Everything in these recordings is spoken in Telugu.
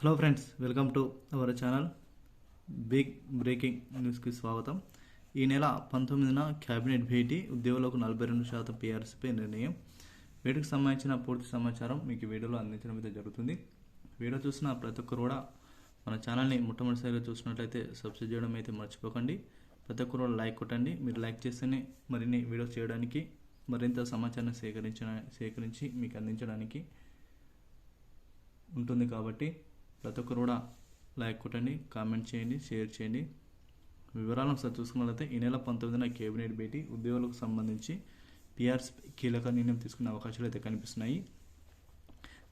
Hello friends welcome to our channel big breaking న్యూస్కి స్వాగతం. ఈ నెల పంతొమ్మిదిన క్యాబినెట్ భేటీ ఉద్యోగులకు నలభై రెండు శాతం పీఆర్సీపై నిర్ణయం. వీటికి సంబంధించిన పూర్తి సమాచారం మీకు వీడియోలో అందించడం అయితే జరుగుతుంది. వీడియో చూసిన ప్రతి ఒక్కరు కూడా మన ఛానల్ని మొట్టమొదటిసారిగా చూసినట్లయితే సబ్స్క్రైబ్ చేయడం అయితే మర్చిపోకండి. ప్రతి ఒక్కరు కూడా లైక్ కొట్టండి. మీరు లైక్ చేస్తేనే మరిన్ని వీడియోస్ చేయడానికి మరింత సమాచారాన్ని సేకరించిన సేకరించి మీకు అందించడానికి ఉంటుంది కాబట్టి ప్రతి ఒక్కరు కూడా లైక్ కొట్టండి కామెంట్ చేయండి షేర్ చేయండి. వివరాలను ఒకసారి చూసుకున్నట్లయితే ఈ నెల పంతొమ్మిదిన కేబినెట్ భేటీ ఉద్యోగులకు సంబంధించి పిఆర్స్ కీలక నిర్ణయం తీసుకునే అవకాశాలు అయితే కనిపిస్తున్నాయి.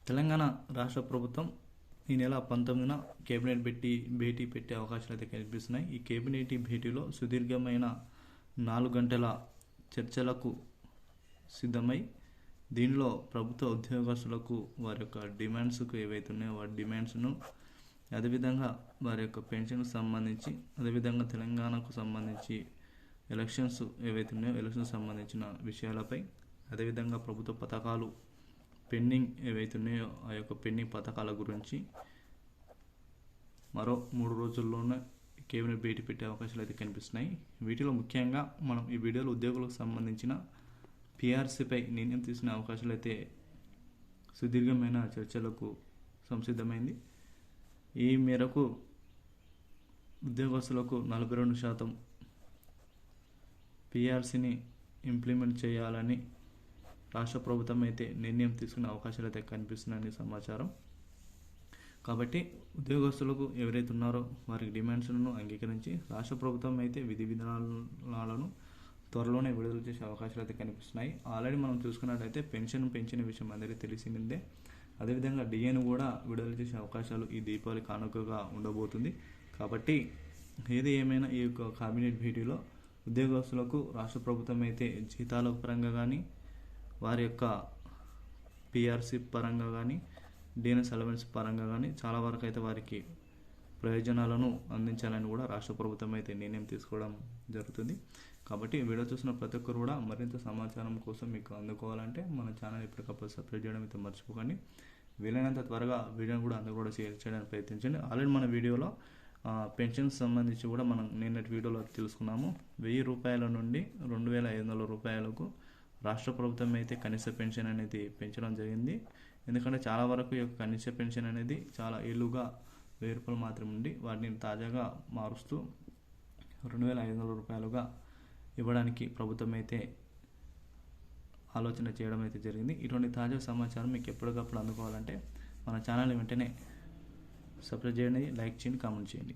తెలంగాణ రాష్ట్ర ప్రభుత్వం ఈ నెల పంతొమ్మిదిన కేబినెట్ పెట్టి భేటీ పెట్టే అవకాశాలు అయితే కనిపిస్తున్నాయి. ఈ కేబినెట్ భేటీలో సుదీర్ఘమైన నాలుగు గంటల చర్చలకు సిద్ధమై దీనిలో ప్రభుత్వ ఉద్యోగస్తులకు వారి యొక్క డిమాండ్స్కు ఏవైతే ఉన్నాయో వారి డిమాండ్స్ను అదేవిధంగా వారి యొక్క పెన్షన్కు సంబంధించి అదేవిధంగా తెలంగాణకు సంబంధించి ఎలక్షన్స్ ఏవైతే ఉన్నాయో ఎలక్షన్స్ సంబంధించిన విషయాలపై అదేవిధంగా ప్రభుత్వ పథకాలు పెండింగ్ ఏవైతే ఉన్నాయో ఆ యొక్క పెండింగ్ పథకాల గురించి మరో మూడు రోజుల్లోనే కేబినెట్ భేటీ పెట్టే అవకాశాలు అయితే కనిపిస్తున్నాయి. వీటిలో ముఖ్యంగా మనం ఈ వీడియోలో ఉద్యోగులకు సంబంధించిన పిఆర్సీపై నిర్ణయం తీసుకునే అవకాశాలు అయితే సుదీర్ఘమైన చర్చలకు సంసిద్ధమైంది. ఈ మేరకు ఉద్యోగస్తులకు నలభై రెండు శాతం పిఆర్సీని ఇంప్లిమెంట్ చేయాలని రాష్ట్ర ప్రభుత్వం అయితే నిర్ణయం తీసుకునే అవకాశాలు అయితే కనిపిస్తున్నాయని సమాచారం. కాబట్టి ఉద్యోగస్తులకు ఎవరైతే ఉన్నారో వారికి డిమాండ్స్లను అంగీకరించి రాష్ట్ర ప్రభుత్వం అయితే విధి విధానాలను త్వరలోనే విడుదల చేసే అవకాశాలు అయితే కనిపిస్తున్నాయి. ఆల్రెడీ మనం చూసుకున్నట్లయితే పెన్షన్ పెంచిన విషయం అందరికీ తెలిసిందే. అదేవిధంగా డిఏను కూడా విడుదల చేసే అవకాశాలు ఈ దీపావళి కానుకగా ఉండబోతుంది. కాబట్టి ఏది ఏమైనా ఈ యొక్క కేబినెట్ భేటీలో ఉద్యోగస్తులకు రాష్ట్ర ప్రభుత్వం అయితే జీతాల పరంగా కానీ వారి యొక్క పిఆర్సీ పరంగా కానీ డిఎన్ఎస్ అలవెన్స్ పరంగా కానీ చాలా వరకు అయితే వారికి ప్రయోజనాలను అందించాలని కూడా రాష్ట్ర ప్రభుత్వం అయితే నిర్ణయం తీసుకోవడం జరుగుతుంది. కాబట్టి వీడియో చూసిన ప్రతి ఒక్కరు కూడా మరింత సమాచారం కోసం మీకు అందుకోవాలంటే మన ఛానల్ ఎప్పటికప్పుడు సబ్స్క్రైబ్ చేయడం అయితే మర్చిపోకండి. వీలైనంత త్వరగా వీడియోని కూడా అందరూ కూడా షేర్ చేయడానికి ప్రయత్నించండి. ఆల్రెడీ మన వీడియోలో పెన్షన్ సంబంధించి కూడా మనం నిన్నటి వీడియోలో తెలుసుకున్నాము. వెయ్యి రూపాయల నుండి రెండు వేల ఐదు వందల రూపాయలకు రాష్ట్ర ప్రభుత్వం అయితే కనీస పెన్షన్ అనేది పెంచడం జరిగింది. ఎందుకంటే చాలా వరకు ఈ యొక్క కనీస పెన్షన్ అనేది చాలా ఏళ్ళుగా వెయ్యి రూపాయలు మాత్రమే ఉండి వాటిని తాజాగా మారుస్తూ రెండు వేల ఐదు వందల రూపాయలుగా ఇవ్వడానికి ప్రభుత్వం అయితే ఆలోచన చేయడం అయితే జరిగింది. ఇటువంటి తాజా సమాచారం మీకు ఎప్పటికప్పుడు అందుకోవాలంటే మన ఛానల్ వెంటనే సబ్స్క్రైబ్ చేయండి లైక్ చేయండి కామెంట్ చేయండి.